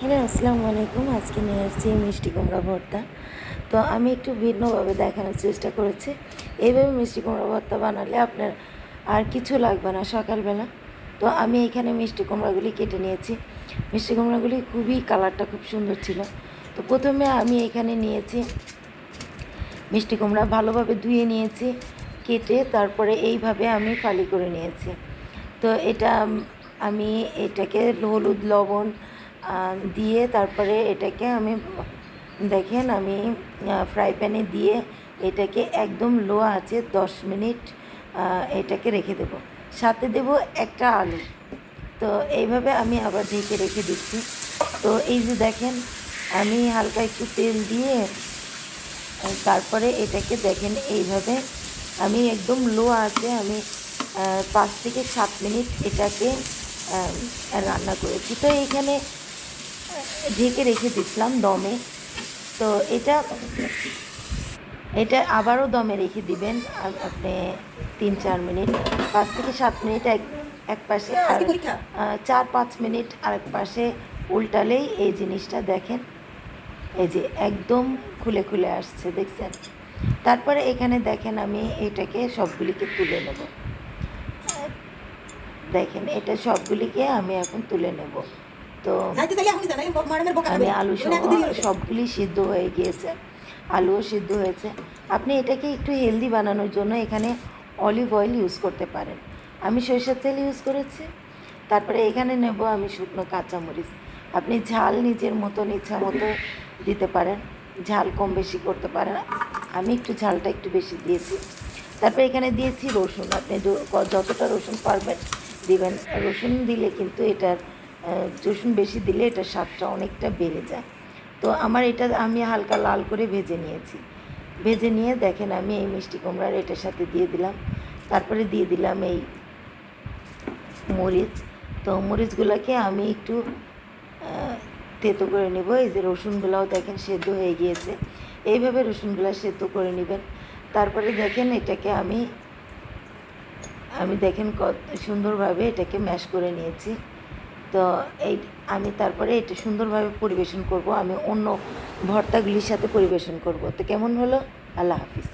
Hello আসসালামু আলাইকুম। আজকে নিয়ে আসছি মিষ্টি কুমড়া ভর্তা। তো আমি একটু ভিন্নভাবে দেখানোর চেষ্টা করেছি। এইভাবে মিষ্টি কুমড়া ভর্তা বানালে আপনার আর কিছু লাগবে না সকালবেলা। তো আমি এখানে মিষ্টি কুমড়াগুলি কেটে নিয়েছি। মিষ্টি কুমড়াগুলি খুবই কালারটা খুব সুন্দর ছিল। তো প্রথমে আমি এখানে নিয়েছি মিষ্টি কুমড়া। ভালোভাবে ধুয়ে নিয়েছি, কেটে তারপরে এইভাবে আমি ফালি করে নিয়েছি। তো এটা আমি এটাকে হলুদ, লবণ দিয়ে তারপরে এটাকে আমি, দেখেন আমি ফ্রাই প্যানে দিয়ে এটাকে একদম লো আছে দশ মিনিট এটাকে রেখে দেব। সাথে দেব একটা আলু। তো এইভাবে আমি আবার ঢেকে রেখে দিচ্ছি। তো এই যে দেখেন, আমি হালকা একটু তেল দিয়ে তারপরে এটাকে দেখেন এইভাবে আমি একদম লো আছে আমি পাঁচ থেকে সাত মিনিট এটাকে রান্না করেছি। তো এখানে ঢেকে রেখে দিচ্ছিলাম দমে। তো এটা এটা আবারও দমে রেখে দিবেন আপনি তিন চার মিনিট পাঁচ থেকে সাত মিনিট এক এক পাশে আর চার পাঁচ মিনিট আরেক পাশে উল্টালেই এই জিনিসটা দেখেন। এই যে একদম খুলে খুলে আসছে দেখছেন? তারপরে এখানে দেখেন আমি এটাকে সবগুলিকে তুলে নেব। দেখেন এটা সবগুলিকে আমি এখন তুলে নেব। তো আমি আলু সবগুলি সিদ্ধ হয়ে গিয়েছে আলুও সিদ্ধ হয়েছে। আপনি এটাকে একটু হেলদি বানানোর জন্য এখানে অলিভ অয়েল ইউজ করতে পারেন। আমি সরিষার তেল ইউজ করেছি তারপরে এখানে নেব আমি শুকনো কাঁচামরিচ। আপনি ঝাল নিজের মতন ইচ্ছা মতো দিতে পারেন ঝাল কম বেশি করতে পারেন। আমি একটু ঝালটা একটু বেশি দিয়েছি। তারপরে এখানে দিয়েছি রসুন আপনি যতটা রসুন পারবেন দিবেন। রসুন দিলে কিন্তু এটার রসুন বেশি দিলে এটার স্বাদটা অনেকটা বেড়ে যায়। তো আমার এটা আমি হালকা লাল করে ভেজে নিয়েছি। ভেজে নিয়ে দেখেন আমি এই মিষ্টি কুমড়ার এটার সাথে দিয়ে দিলাম। তারপরে দিয়ে দিলাম এই মরিচ। তো মরিচগুলোকে আমি একটু তেতো করে নেব। এই যে রসুনগুলোও দেখেন সেদ্ধ হয়ে গিয়েছে। এইভাবে রসুনগুলো সেদ্ধ করে নেবেন। তারপরে দেখেন এটাকে আমি আমি দেখেন কত সুন্দরভাবে এটাকে ম্যাশ করে নিয়েছি। তো এই, আমি তারপরে এটা সুন্দরভাবে পরিবেশন করব, আমি অন্য ভর্তাগুলির সাথে পরিবেশন করব। তো কেমন হলো? আল্লাহ হাফিজ।